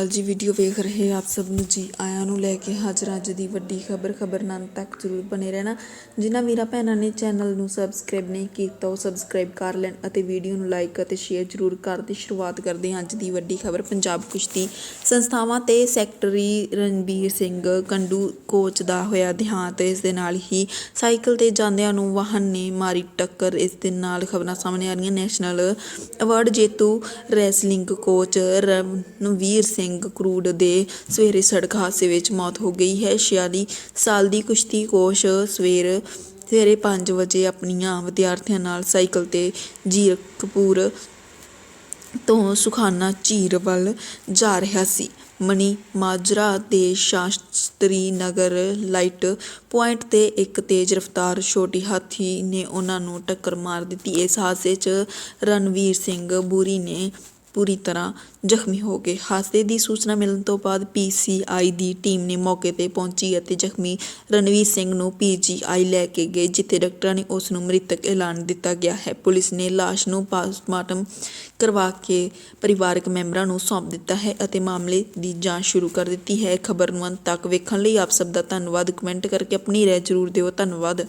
ਅਕਾਲ ਜੀ ਵੀਡੀਓ ਵੇਖ ਰਹੇ ਆਪ ਸਭ ਨੂੰ ਜੀ। ਆਇਆਂ ਨੂੰ ਲੈ ਕੇ ਹਾਜ਼ਰ ਅੱਜ ਦੀ ਵੱਡੀ ਖਬਰ ਖਬਰ ਨਾਲ ਤੱਕ ਜ਼ਰੂਰ ਬਨੇ ਰਹਿਣਾ। ਜਿਨ੍ਹਾਂ ਵੀਰਾਂ ਭੈਣਾਂ ਨੇ ਚੈਨਲ ਨੂੰ ਸਬਸਕ੍ਰਾਈਬ ਨਹੀਂ ਕੀਤਾ, ਉਹ ਸਬਸਕ੍ਰਾਈਬ ਕਰ ਲੈਣ ਅਤੇ ਵੀਡੀਓ ਨੂੰ ਲਾਈਕ ਅਤੇ ਸ਼ੇਅਰ ਜ਼ਰੂਰ ਕਰ ਦੀ ਸ਼ੁਰੂਆਤ ਕਰਦੇ ਹਾਂ ਅੱਜ ਦੀ ਵੱਡੀ ਖਬਰ। ਪੰਜਾਬ ਕੁਸ਼ਤੀ ਸੰਸਥਾਵਾਂ ਤੇ ਸੈਕਟਰੀ ਰਣਬੀਰ ਸਿੰਘ ਕੰਡੂ ਕੋਚ ਦਾ ਹੋਇਆ ਦੇਹਾਂਤ। ਇਸ ਦੇ ਨਾਲ ਹੀ ਸਾਈਕਲ ਤੇ ਜਾਂਦਿਆਂ ਨੂੰ ਵਾਹਨ ਨੇ ਮਾਰੀ ਟੱਕਰ। ਇਸ ਦੇ ਨਾਲ ਖਬਰਾਂ ਸਾਹਮਣੇ ਆ ਰਹੀਆਂ ਨੈਸ਼ਨਲ ਅਵਾਰਡ ਜੇਤੂ ਰੈਸਲਿੰਗ ਕੋਚ ਰਣਵੀਰ ਸਿੰਘ ਕਰੂਡ ਦੇ ਸਵੇਰੇ ਸੜਕ ਹਾਦਸੇ ਵਿੱਚ ਮੌਤ ਹੋ ਗਈ ਹੈ। 46 ਸਾਲ ਦੀ ਕੁਸ਼ਤੀ ਕੋਚ ਸਵੇਰ ਸਵੇਰੇ 5 ਵਜੇ ਆਪਣੀਆਂ ਵਿਦਿਆਰਥੀਆਂ ਨਾਲ ਸਾਈਕਲ ਤੇ ਜੀਰਕਪੁਰ ਤੋਂ ਸੁਖਾਨਾ ਝੀਰ ਵੱਲ ਜਾ ਰਿਹਾ ਸੀ। ਮਣੀ ਮਾਜਰਾ ਦੇ ਸ਼ਾਸਤਰੀ ਨਗਰ ਲਾਈਟ ਪੁਆਇੰਟ ਤੇ ਇੱਕ ਤੇਜ਼ ਰਫ਼ਤਾਰ ਛੋਟੀ ਹਾਥੀ ਨੇ ਉਹਨਾਂ ਨੂੰ ਟੱਕਰ ਮਾਰ ਦਿੱਤੀ। ਇਸ ਹਾਦਸੇ 'ਚ ਰਣਵੀਰ ਸਿੰਘ ਬੂਰੀ ਨੇ ਪੂਰੀ ਤਰ੍ਹਾਂ ਜ਼ਖਮੀ ਹੋ ਗਏ। ਹਾਦਸੇ ਦੀ ਸੂਚਨਾ ਮਿਲਣ ਤੋਂ ਬਾਅਦ ਪੀਸੀਆਈ ਦੀ ਟੀਮ ਨੇ ਮੌਕੇ ਤੇ ਪਹੁੰਚੀ ਅਤੇ ਜ਼ਖਮੀ ਰਣਵੀਰ ਸਿੰਘ ਨੂੰ ਪੀਜੀਆਈ ਲੈ ਕੇ ਗਏ, ਜਿੱਥੇ ਡਾਕਟਰਾਂ ਨੇ ਉਸ ਨੂੰ ਮ੍ਰਿਤਕ ਐਲਾਨ ਦਿੱਤਾ ਗਿਆ ਹੈ। ਪੁਲਿਸ ਨੇ ਲਾਸ਼ ਨੂੰ ਪੋਸਟਮਾਰਟਮ ਕਰਵਾ ਕੇ ਪਰਿਵਾਰਕ ਮੈਂਬਰਾਂ ਨੂੰ ਸੌਂਪ ਦਿੱਤਾ ਹੈ ਅਤੇ ਮਾਮਲੇ ਦੀ ਜਾਂਚ ਸ਼ੁਰੂ ਕਰ ਦਿੱਤੀ ਹੈ। ਖਬਰ ਨੂੰ ਅੰਤ ਤੱਕ ਵੇਖਣ ਲਈ ਆਪ ਸਭ ਦਾ ਧੰਨਵਾਦ। ਕਮੈਂਟ ਕਰਕੇ ਆਪਣੀ ਰਾਏ ਜ਼ਰੂਰ ਦਿਓ। ਧੰਨਵਾਦ।